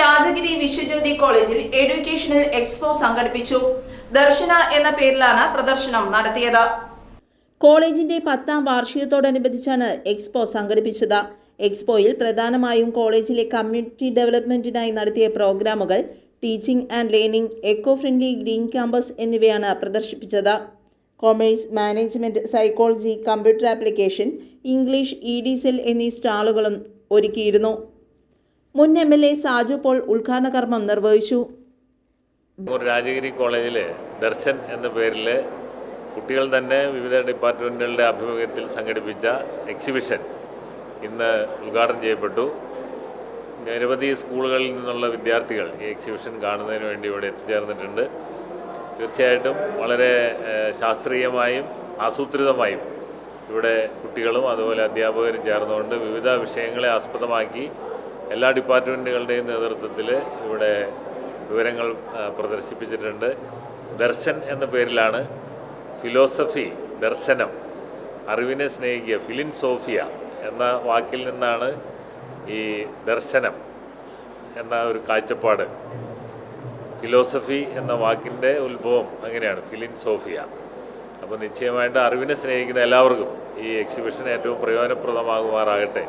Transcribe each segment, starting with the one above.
രാജഗിരി വിശ്വജ്യോതി കോളേജിൽ educational expo സംഘടിപ്പിച്ചു. ദർശന എന്ന പേരിലാണ് പ്രദർശനം നടത്തിയത്. കോളേജിന്റെ പത്താം വാർഷികത്തോടനുബന്ധിച്ചാണ് എക്സ്പോ സംഘടിപ്പിച്ചത്. എക്സ്പോയിൽ പ്രധാനമായും കോളേജിലെ കമ്മ്യൂണിറ്റി ഡെവലപ്മെന്റിനായി നടത്തിയ പ്രോഗ്രാമുകൾ teaching and learning eco friendly green campus എന്നിവയാണ് പ്രദർശിപ്പിച്ചത്. Commerce management psychology computer application English E D cell എന്നീ സ്റ്റാളുകളും ഒരുക്കിയിരുന്നു. മുൻ M L A Saju Paul ഉദ്ഘാടന കർമ്മം നിർവഹിച്ചു രാജഗിരി കോളേജിൽ ദർശൻ എന്ന പേരിൽ കുട്ടികൾ തന്നെ വിവിധ ഡിപ്പാർട്ട്മെന്റുകളുടെ ആഭിമുഖ്യത്തിൽ സംഘടിപ്പിച്ച എക്സിബിഷൻ ഇന്ന് ഉദ്ഘാടനം ചെയ്യപ്പെട്ടു. നിരവധി സ്കൂളുകളിൽ നിന്നുള്ള വിദ്യാർത്ഥികൾ ഈ എക്സിബിഷൻ കാണുന്നതിന് വേണ്ടി ഇവിടെ എത്തിച്ചേർന്നിട്ടുണ്ട്. തീർച്ചയായിട്ടും വളരെ ശാസ്ത്രീയമായും ആസൂത്രിതമായും ഇവിടെ കുട്ടികളും അതുപോലെ അധ്യാപകരും ചേർന്നുകൊണ്ട് വിവിധ വിഷയങ്ങളെ ആസ്പദമാക്കി എല്ലാ ഡിപ്പാർട്ട്മെന്റുകളുടെയും നേതൃത്വത്തിൽ ഇവിടെ വിവരങ്ങൾ പ്രദർശിപ്പിച്ചിട്ടുണ്ട്. ദർശൻ എന്ന പേരിലാണ് ഫിലോസഫി ദർശനം അറിവിനെ സ്നേഹിക്കുക ഫിലിൻ സോഫിയ എന്ന വാക്കിൽ നിന്നാണ് ഈ ദർശനം എന്ന ഒരു കാഴ്ചപ്പാട്. ഫിലോസഫി എന്ന വാക്കിന്റെ ഉത്ഭവം അങ്ങനെയാണ് ഫിലിൻ സോഫിയ. അപ്പോൾ നിശ്ചയമായിട്ട് അറിവിനെ സ്നേഹിക്കുന്ന എല്ലാവർക്കും ഈ എക്സിബിഷൻ ഏറ്റവും പ്രയോജനപ്രദമാകുമാറാകട്ടെ.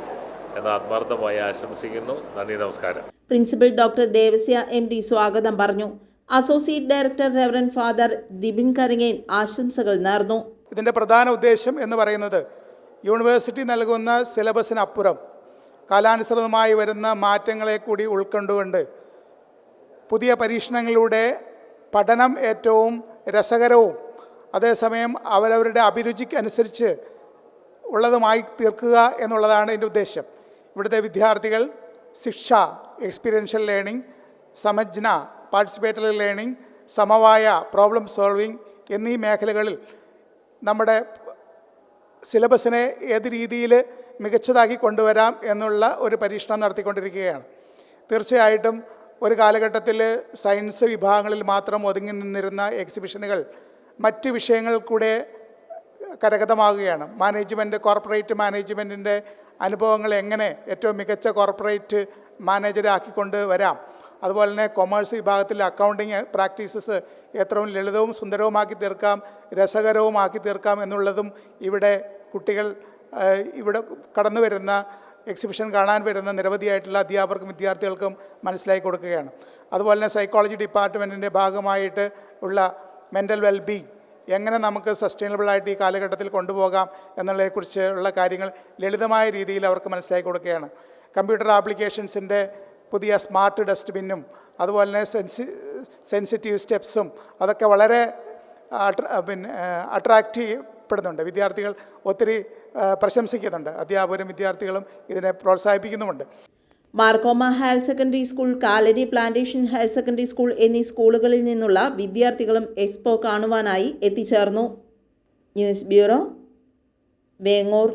എന്ന് ആത്മാർത്ഥമായി ആശംസിക്കുന്നു. നന്ദി നമസ്കാരം. Principal doctor Devasya M D സ്വാഗതം പറഞ്ഞു. Associate director reverend father Dibin Karangen ആശംസകൾ നേർന്നു. ഇതിന്റെ പ്രധാന ഉദ്ദേശം എന്ന് പറയുന്നത് യൂണിവേഴ്സിറ്റി നൽകുന്ന സിലബസിനപ്പുറം കാലാനുസൃതമായി വരുന്ന മാറ്റങ്ങളെ കൂടി ഉൾക്കൊണ്ടുകൊണ്ട് പുതിയ പരീക്ഷണങ്ങളിലൂടെ പഠനം ഏറ്റവും രസകരവും അതേസമയം അവരവരുടെ അഭിരുചിക്കനുസരിച്ച് ഉള്ളതുമായി തീർക്കുക എന്നുള്ളതാണ് എന്റെ ഉദ്ദേശം. ഇവിടുത്തെ വിദ്യാർത്ഥികൾ ശിക്ഷ എക്സ്പീരിയൻഷ്യൽ ലേണിംഗ് സമജ്ഞ പാർട്ടിസിപ്പേറ്ററി ലേണിംഗ് സമവായ പ്രോബ്ലം സോൾവിംഗ് എന്നീ മേഖലകളിൽ നമ്മുടെ സിലബസിനെ ഏത് രീതിയിൽ മികച്ചതാക്കി കൊണ്ടുവരാം എന്നുള്ള ഒരു പരീക്ഷണം നടത്തിക്കൊണ്ടിരിക്കുകയാണ്. തീർച്ചയായിട്ടും ഒരു കാലഘട്ടത്തിൽ സയൻസ് വിഭാഗങ്ങളിൽ മാത്രം ഒതുങ്ങി നിന്നിരുന്ന എക്സിബിഷനുകൾ മറ്റ് വിഷയങ്ങൾ കൂടെ കരഗതമാകുകയാണ്. മാനേജ്മെന്റ് കോർപ്പറേറ്റ് മാനേജ്മെന്റിന്റെ അനുഭവങ്ങൾ എങ്ങനെ ഏറ്റവും മികച്ച കോർപ്പറേറ്റ് മാനേജരാക്കിക്കൊണ്ട് വരാം? അതുപോലെ തന്നെ കൊമേഴ്സ് വിഭാഗത്തിൽ അക്കൗണ്ടിങ് പ്രാക്ടീസസ് എത്രയും ലളിതവും സുന്ദരവുമാക്കി തീർക്കാം രസകരവുമാക്കി തീർക്കാം എന്നുള്ളതും ഇവിടെ കുട്ടികൾ ഇവിടെ കടന്നു വരുന്ന എക്സിബിഷൻ കാണാൻ വരുന്ന നിരവധിയായിട്ടുള്ള അധ്യാപകർക്കും വിദ്യാർത്ഥികൾക്കും മനസ്സിലാക്കി കൊടുക്കുകയാണ്. അതുപോലെ തന്നെ സൈക്കോളജി ഡിപ്പാർട്ട്മെന്റിന്റെ ഭാഗമായിട്ട് ഉള്ള മെന്റൽ വെൽബീങ് എങ്ങനെ നമുക്ക് സസ്റ്റൈനബിളായിട്ട് ഈ കാലഘട്ടത്തിൽ കൊണ്ടുപോകാം എന്നുള്ളതിനെക്കുറിച്ചുള്ള കാര്യങ്ങൾ ലളിതമായ രീതിയിൽ അവർക്ക് മനസ്സിലാക്കി കൊടുക്കുകയാണ്. കമ്പ്യൂട്ടർ ആപ്ലിക്കേഷൻസിന്റെ പുതിയ സ്മാർട്ട് ഡസ്റ്റ്ബിന്നും അതുപോലെ തന്നെ സെൻസി സെൻസിറ്റീവ് സ്റ്റെപ്സും അതൊക്കെ വളരെ പിന്നെ അട്രാക്റ്റ് ചെയ്യപ്പെടുന്നുണ്ട്. വിദ്യാർത്ഥികൾ ഒത്തിരി പ്രശംസിക്കുന്നുണ്ട്. അധ്യാപകരും വിദ്യാർത്ഥികളും ഇതിനെ പ്രോത്സാഹിപ്പിക്കുന്നുമുണ്ട്. മാർക്കോമ higher secondary school Kalady plantation higher secondary school എന്നീ സ്കൂളുകളിൽ നിന്നുള്ള വിദ്യാർത്ഥികളും എക്സ്പോ കാണുവാനായി എത്തിച്ചേർന്നു. News bureau Vengoor.